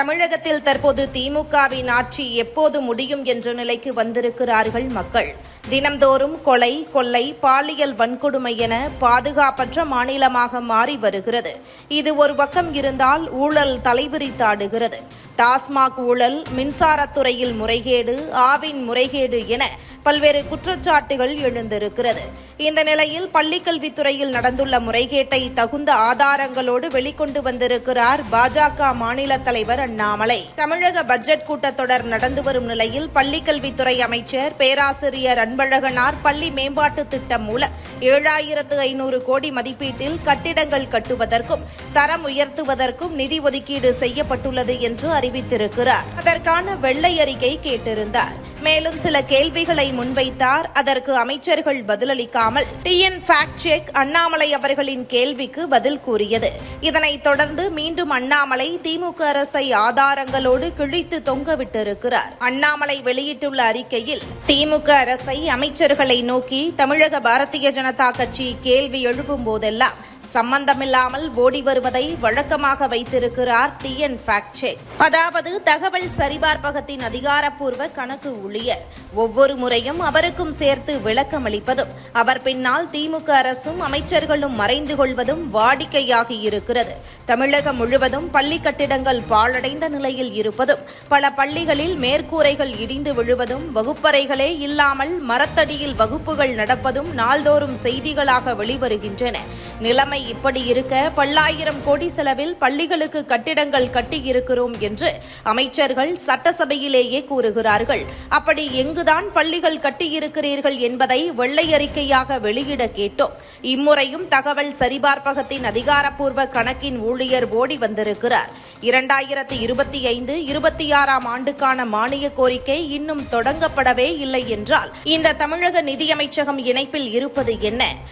தமிழகத்தில் தற்போது திமுகவின் ஆட்சி எப்போது முடியும் என்ற நிலைக்கு வந்திருக்கிறார்கள் மக்கள். தினம்தோறும் கொலை கொள்ளை பாலியல் வன்கொடுமை என பாதுகாப்பற்ற மாநிலமாக மாறி வருகிறது. இது ஒரு பக்கம் இருந்தால் ஊழல் தலைவிரித்தாடுகிறது. டாஸ்மாக் ஊழல் மின்சாரத்துறையில் முறைகேடு ஆவின் முறைகேடு என பல்வேறு குற்றச்சாட்டுகள் எழுந்திருக்கிறது. இந்த நிலையில் பள்ளிக்கல்வித்துறையில் நடந்துள்ள முறைகேட்டை தகுந்த ஆதாரங்களோடு வெளிக்கொண்டு வந்திருக்கிறார் பாஜக மாநில தலைவர் அண்ணாமலை. தமிழக பட்ஜெட் கூட்டத்தொடர் நடந்து வரும் நிலையில் பள்ளிக்கல்வித்துறை அமைச்சர் பேராசிரியர் அன்பழகனார் பள்ளி மேம்பாட்டு திட்டம் மூலம் ஏழாயிரத்து ஐநூறு கோடி மதிப்பீட்டில் கட்டிடங்கள் கட்டுவதற்கும் தரம் உயர்த்துவதற்கும் நிதி ஒதுக்கீடு செய்யப்பட்டுள்ளது என்று அறிவித்திருக்கிறார். அதற்கான வெள்ளை அறிக்கை கேட்டிருந்தார். மேலும் சில கேள்விகளை முன்வைத்தார். அதற்கு அமைச்சர்கள் பதிலளிக்காமல் டிஎன் ஃபேக்ட் செக் அண்ணாமலை அவர்களின் கேள்விக்கு பதில் கூறியது. இதனைத் தொடர்ந்து மீண்டும் அண்ணாமலை திமுக அரசை ஆதாரங்களோடு கிழித்து தொங்கவிட்டிருக்கிறார் அண்ணாமலை வெளியிட்டுள்ள அறிக்கையில் திமுக அரசை அமைச்சர்களை நோக்கி தமிழக பாரதிய ஜனதா கட்சி கேள்வி எழுப்பும் போதெல்லாம் சம்பந்தமில்லாமல் ஓடி வருவதை வழக்கமாக வைத்திருக்கிறார் டி என் அதாவது தகவல் சரிபார்ப்பகத்தின் அதிகாரப்பூர்வ கணக்கு ஊழியர். ஒவ்வொரு முறையும் அவருக்கும் சேர்த்து விளக்கம் அளிப்பதும் அவர் பின்னால் திமுக அரசும் அமைச்சர்களும் மறைந்து கொள்வதும் வாடிக்கையாகி இருக்கிறது. தமிழகம் முழுவதும் பள்ளி கட்டிடங்கள் பாழடைந்த நிலையில் இருப்பதும் பல பள்ளிகளில் மேற்கூரைகள் இடிந்து விழுவதும் வகுப்பறைகளே இல்லாமல் மரத்தடியில் வகுப்புகள் நடப்பதும் நாள்தோறும் செய்திகளாக வெளிவருகின்றன. நிலைமை இப்படி இருக்க பல்லாயிரம் கோடி செலவில் பள்ளிகளுக்கு கட்டிடங்கள் கட்டியிருக்கிறோம் என்று அமைச்சர்கள் சட்டசபையிலேயே கூறுகிறார்கள். அப்படி எங்குதான் பள்ளிகள் கட்டியிருக்கிறீர்கள் என்பதை வெள்ளை அறிக்கையாக வெளியிட கேட்டோம். இம்முறையும் தகவல் சரிபார்ப்பகத்தின் அதிகாரப்பூர்வ கணக்கின் ஊழியர் ஓடி வந்திருக்கிறார். இரண்டாயிரத்தி இருபத்தி ஐந்து இருபத்தி ஆறாம் ஆண்டுக்கான மானிய கோரிக்கை இன்னும் தொடங்கப்படவே இல்லை என்றால் இந்த தமிழக நிதியமைச்சகம் இணைப்பில் இருப்பது என்ன?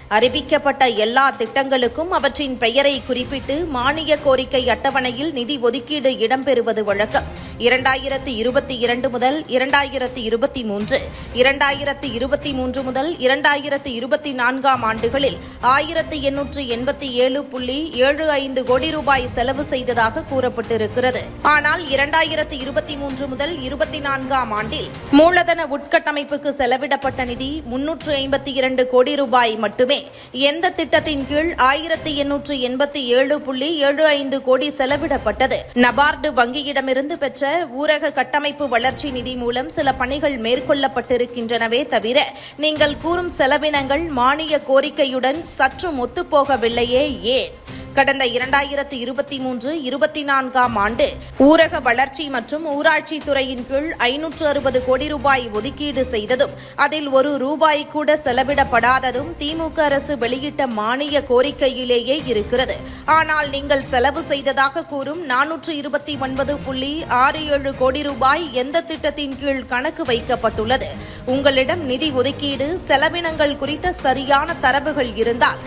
அறிவிக்கப்பட்ட எல்லா திட்டங்களுக்கும் அவற்றின் பெயரை குறிப்பிட்டு மானிய கோரிக்கை அட்டவணையில் நிதி ஒதுக்கீடு இடம்பெறுவது வழக்கம். இரண்டாயிரத்தி இருபத்தி இரண்டு முதல் இரண்டாயிரத்தி இருபத்தி மூன்று இரண்டாயிரத்தி இருபத்தி மூன்று முதல் இரண்டாயிரத்தி இருபத்தி நான்காம் ஆண்டுகளில் ஆயிரத்து எண்ணூற்று எண்பத்தி ஏழு புள்ளி ஏழு ஐந்து கோடி ரூபாய் செலவு செய்ததாக கூறப்பட்டிருக்கிறது. ஆனால் இரண்டாயிரத்து இருபத்தி மூன்று முதல் இருபத்தி நான்காம் ஆண்டில் மூலதன உட்கட்டமைப்புக்கு செலவிடப்பட்ட நிதி முன்னூற்று ஐம்பத்தி இரண்டு கோடி ரூபாய் மட்டுமே. எந்த திட்டத்தின் கீழ் ஆயிரத்தி எண்ணூற்று எண்பத்தி ஏழு புள்ளி ஏழு ஐந்து கோடி செலவிடப்பட்டது. நபார்டு வங்கியிடமிருந்து பெற்ற ஊரக கட்டமைப்பு வளர்ச்சி நிதி மூலம் சில பணிகள் மேற்கொள்ளப்பட்டிருக்கின்றனவே தவிர நீங்கள் கூறும் செலவினங்கள் மானிய கோரிக்கையுடன் சற்றும் ஒத்துப்போகவில்லையே ஏன்? கடந்த இரண்டாயிரத்து இருபத்தி மூன்று இருபத்தி நான்காம் ஆண்டு ஊரக வளர்ச்சி மற்றும் ஊராட்சி துறையின் கீழ் ஐநூற்று அறுபது கோடி ரூபாய் ஒதுக்கீடு செய்ததும் அதில் ஒரு ரூபாய் கூட செலவிடப்படாததும் திமுக அரசு வெளியிட்ட மானிய கோரிக்கையிலேயே இருக்கிறது. ஆனால் நீங்கள் செலவு செய்ததாக கூறும் நானூற்று இருபத்தி ஒன்பது புள்ளி ஆறு ஏழு கோடி ரூபாய் எந்த திட்டத்தின் கீழ் கணக்கு வைக்கப்பட்டுள்ளது? உங்களிடம் நிதி ஒதுக்கீடு செலவினங்கள் குறித்த சரியான தரவுகள் இருந்தால்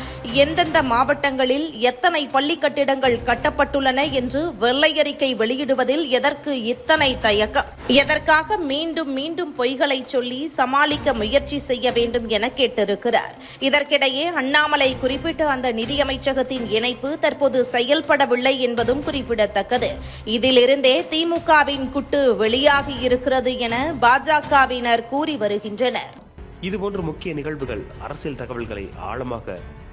எந்தெந்த மாவட்டங்களில் எத்தனை இத்தனை பள்ளி கட்டிடங்கள் கட்டப்பட்டுள்ளன என்று வெள்ளை அறிக்கை வெளியிடுவதில் எதற்கு இத்தனை தயக்கம்? எதற்காக மீண்டும் மீண்டும் பொய்களை சொல்லி சமாளிக்க முயற்சி செய்ய வேண்டும் என கேட்டிருக்கிறார். இதற்கிடையே அண்ணாமலை குறிப்பிட்ட அந்த நிதியமைச்சகத்தின் இணைப்பு தற்போது செயல்படவில்லை என்பதும் குறிப்பிடத்தக்கது. இதிலிருந்தே திமுகவின் குட்டு வெளியாகி இருக்கிறது என பாஜகவினர் கூறி வருகின்றனர். இதுபோன்ற முக்கிய நிகழ்வுகள் அரசியல் தகவல்களை ஆழமாக